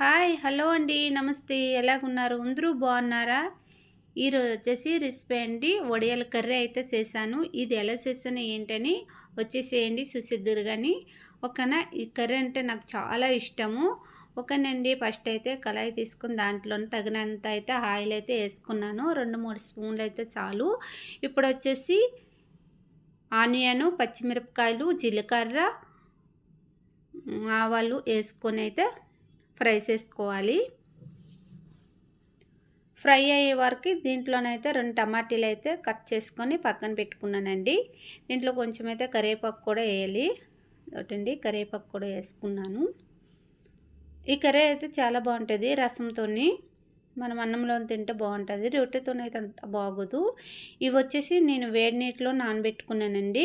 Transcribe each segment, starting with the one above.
Hi hello అండి నమస్తే. ఎలాగున్నారు? అందరూ బాగున్నారా? ఈరోజు వచ్చేసి రెసిపీ అండి. వడియాల కర్రీ అయితే చేశాను. ఇది ఎలా చేసాను ఏంటని వచ్చేసేయండి చూసిద్దరు కానీ ఒకనా ఈ కర్రీ అంటే నాకు చాలా ఇష్టము. ఒకనండి ఫస్ట్ అయితే కళాయి తీసుకుని దాంట్లో తగినంత అయితే ఆయిల్ అయితే వేసుకున్నాను. రెండు మూడు స్పూన్లు అయితే చాలు. ఇప్పుడు వచ్చేసి ఆనియను పచ్చిమిరపకాయలు జీలకర్ర ఆవాలు వేసుకొని అయితే ఫ్రై చేసుకోవాలి. ఫ్రై అయ్యే వరకు దీంట్లోనైతే రెండు టమాటీలు అయితే కట్ చేసుకొని పక్కన పెట్టుకున్నానండి. దీంట్లో కొంచెం అయితే కరివేపాకు కూడా వేయాలి. ఒకటండి కరివేపాకు కూడా వేసుకున్నాను. ఈ కర్రీ అయితే చాలా బాగుంటుంది రసంతో మనం అన్నంలో తింటే బాగుంటుంది. రొట్టెతో అయితే అంత బాగోదు. ఇవి వచ్చేసి నేను వేడి నీటిలో నానబెట్టుకున్నానండి.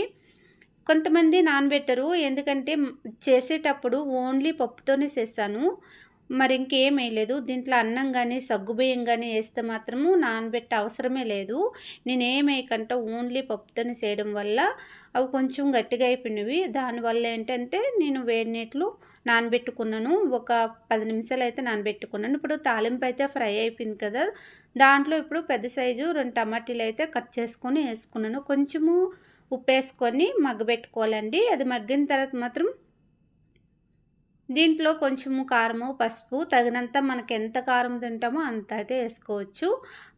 కొంతమంది నానబెట్టరు. ఎందుకంటే చేసేటప్పుడు ఓన్లీ పప్పుతోనే చేస్తాను. మరి ఇంకేం వేయలేదు దీంట్లో అన్నం కానీ సగ్గుబియ్యం కానీ వేస్తే మాత్రము నానబెట్టే అవసరమే లేదు. నేను ఏం ఓన్లీ పప్పుతోనే చేయడం వల్ల అవి కొంచెం గట్టిగా అయిపోయినవి. దానివల్ల ఏంటంటే నేను వేడి నీటిలో నానబెట్టుకున్నాను. ఒక పది నిమిషాలు అయితే నానబెట్టుకున్నాను. ఇప్పుడు తాలింపు అయితే ఫ్రై అయిపోయింది కదా. దాంట్లో ఇప్పుడు పెద్ద సైజు రెండు టమాటీలు అయితే కట్ చేసుకొని వేసుకున్నాను. కొంచెము ఉప్పు వేసుకొని మగ్గబెట్టుకోవాలండి. అది మగ్గిన తర్వాత మాత్రం దీంట్లో కొంచెము కారము పసుపు తగినంత మనకి ఎంత కారం తింటామో అంత అయితే వేసుకోవచ్చు.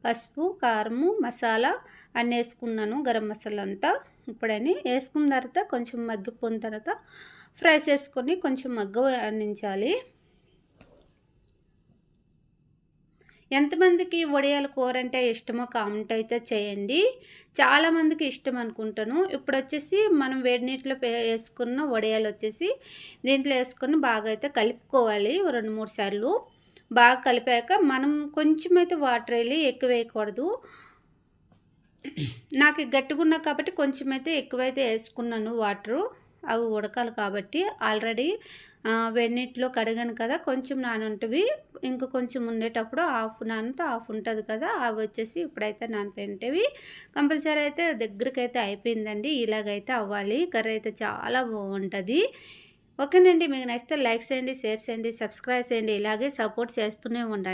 పసుపు కారము మసాలా అన్నీ వేసుకున్నాను గరం మసాలా అంతా. ఇప్పుడని వేసుకున్న తర్వాత కొంచెం మగ్గిపోయిన తర్వాత ఫ్రై చేసుకొని కొంచెం మగ్గ అందించాలి ఎంతమందికి వడియాల కూర అంటే ఇష్టమో కామెంట్ అయితే చేయండి. చాలామందికి ఇష్టం అనుకుంటాను. ఇప్పుడు వచ్చేసి మనం వేడి నీటిలో వేసుకున్న వడియాలు వచ్చేసి దీంట్లో వేసుకొని బాగా అయితే కలుపుకోవాలి. రెండు మూడు సార్లు బాగా కలిపాక మనం కొంచెం అయితే వాటర్ వెళ్ళి ఎక్కువ వేయకూడదు. నాకు గట్టిగా కాబట్టి కొంచెం అయితే ఎక్కువైతే వేసుకున్నాను వాటరు. అవి ఉడకాలి కాబట్టి ఆల్రెడీ వెన్నీటిలో కడిగాను కదా కొంచెం నానుంటవి. ఇంకా కొంచెం ఉండేటప్పుడు హాఫ్ నానితే హాఫ్ ఉంటుంది కదా అవి వచ్చేసి ఇప్పుడైతే నానిపోయింటవి కంపల్సరీ అయితే దగ్గరకైతే అయిపోయిందండి ఇలాగైతే అవ్వాలి. కర్రీ అయితే చాలా బాగుంటుంది. ఓకేనండి మీకు నచ్చితే లైక్ చేయండి షేర్ చేయండి సబ్స్క్రైబ్ చేయండి ఇలాగే సపోర్ట్ చేస్తూనే ఉండండి.